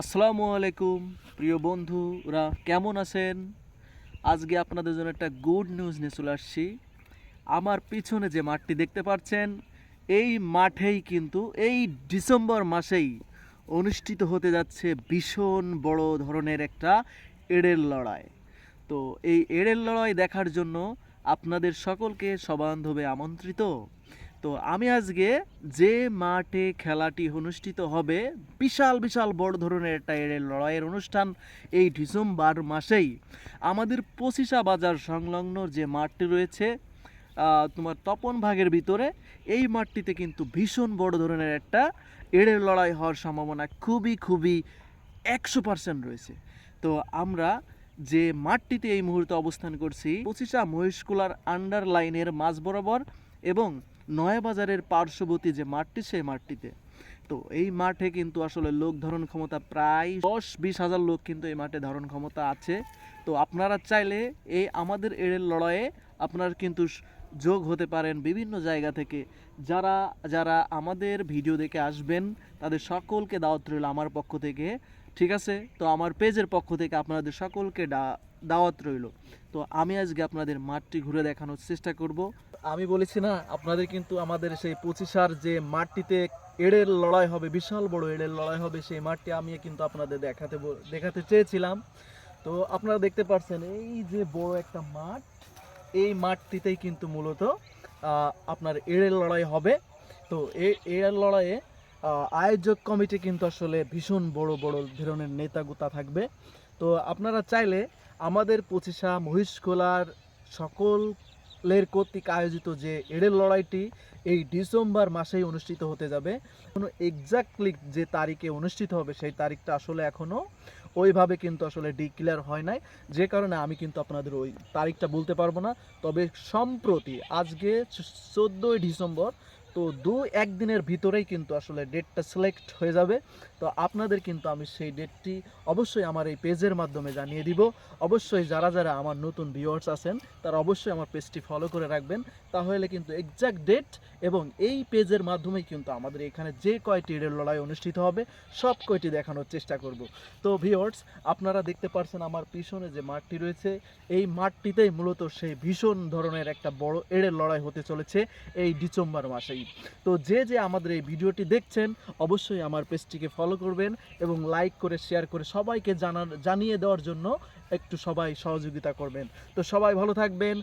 আসসালামু আলাইকুম, প্রিয় বন্ধুরা, কেমন আছেন? আজকে আপনাদের জন্য একটা গুড নিউজ নিয়ে চলে আসছি। আমার পিছনে যে মাঠটি দেখতে পাচ্ছেন, এই মাঠেই কিন্তু এই ডিসেম্বর মাসেই অনুষ্ঠিত হতে যাচ্ছে ভীষণ বড় ধরনের একটা এড়ের লড়াই। তো এই এড়ের লড়াই দেখার জন্য আপনাদের সকলকে সবান্ধবে আমন্ত্রিত। তো আমি আজকে যে মাঠে খেলাটি অনুষ্ঠিত হবে, বিশাল বিশাল বড় ধরনের একটা লড়াইয়ের অনুষ্ঠান এই ডিসেম্বর মাসেই। আমাদের পঁচিশা বাজার সংলগ্ন যে মাঠটি রয়েছে তোমার তপন ভাগের ভিতরে, এই মাঠটিতে কিন্তু ভীষণ বড় ধরনের একটা এড়ের লড়াই হওয়ার সম্ভাবনা খুবই খুবই একশো পার্সেন্ট রয়েছে। তো আমরা যে মাঠটিতে এই মুহূর্তে অবস্থান করছি পঁচিশা মহিষকুলার আন্ডার লাইনের মাঝ বরাবর এবং নয়াবাজারের পার্শ্ববর্তী যে মাঠটি, সেই মাঠটিতে। তো এই মাঠে কিন্তু আসলে লোক ধারণ ক্ষমতা প্রায় দশ বিশ হাজার লোক কিন্তু এই মাঠে ধারণ ক্ষমতা আছে। তো আপনারা চাইলে এই আমাদের এড়ের লড়াইয়ে আপনারা কিন্তু যোগ হতে পারেন বিভিন্ন জায়গা থেকে। যারা যারা আমাদের ভিডিও দেখে আসবেন, তাদের সকলকে দাওয়াত রইল আমার পক্ষ থেকে। ঠিক আছে? তো আমার পেজের পক্ষ থেকে আপনাদের সকলকে দাওয়াত রইল। তো আমি আজকে আপনাদের মাঠটি ঘুরে দেখানোর চেষ্টা করব। আমি বলেছি না, আপনাদের কিন্তু আমাদের সেই পঁচিশার যে মাঠটিতে এড়ের লড়াই হবে, বিশাল বড় এড়ের লড়াই হবে, সেই মাঠটি আমি কিন্তু আপনাদের দেখাতে দেখাতে চেয়েছিলাম। তো আপনারা দেখতে পাচ্ছেন এই যে বড় একটা মাঠ, এই মাঠটিতেই কিন্তু মূলত আপনার এড়ের লড়াই হবে। তো এই এড়ের লড়াইয়ে আয়োজক কমিটি কিন্তু আসলে ভীষণ বড় বড় ধরনের নেতা গুতা থাকবে। তো আপনারা চাইলে আমাদের পঁচিশা মহিষখোলার সকলের কর্তৃক আয়োজিত যে এড়ের লড়াইটি এই ডিসেম্বর মাসেই অনুষ্ঠিত হতে যাবে। কোনো এক্স্যাক্টলি যে তারিখে অনুষ্ঠিত হবে সেই তারিখটা আসলে এখনও ওইভাবে কিন্তু আসলে ডিক্লেয়ার হয় নাই। যে কারণে আমি কিন্তু আপনাদের ওই তারিখটা বলতে পারব না। তবে সম্প্রতি আজকে চোদ্দোই ডিসেম্বর তো দু একদিনের ভিতরেই কিন্তু আসলে ডেটটা সিলেক্ট হয়ে যাবে। তো আপনাদের কিন্তু আমি সেই ডেটটি অবশ্যই আমার এই পেজের মাধ্যমে জানিয়ে দিব। অবশ্যই যারা যারা আমার নতুন ভিউয়ার্স আছেন, তারা অবশ্যই আমার পেজটি ফলো করে রাখবেন। তাহলে কিন্তু এক্সাক্ট ডেট এবং এই পেজের মাধ্যমেই কিন্তু আমাদের এখানে যে কয়টি রেল লড়াই অনুষ্ঠিত হবে, সব কয়টি দেখানোর চেষ্টা করব। তো ভিউয়ার্স আপনারা দেখতে পারছেন আমার পিছনে যে মাঠটি রয়েছে, এই মাঠটিতেই মূলত সেই ভীষণ ধরনের একটা বড় এড়ের লড়াই হতে চলেছে এই ডিসেম্বর মাসেই। তো যে যে আমাদের এই ভিডিওটি দেখছেন, অবশ্যই আমার পেজটিকে ফলো করবেন এবং লাইক করে শেয়ার করে সবাইকে জানার জানিয়ে দেওয়ার জন্য একটু সবাই সহযোগিতা করবেন। তো সবাই ভালো থাকবেন।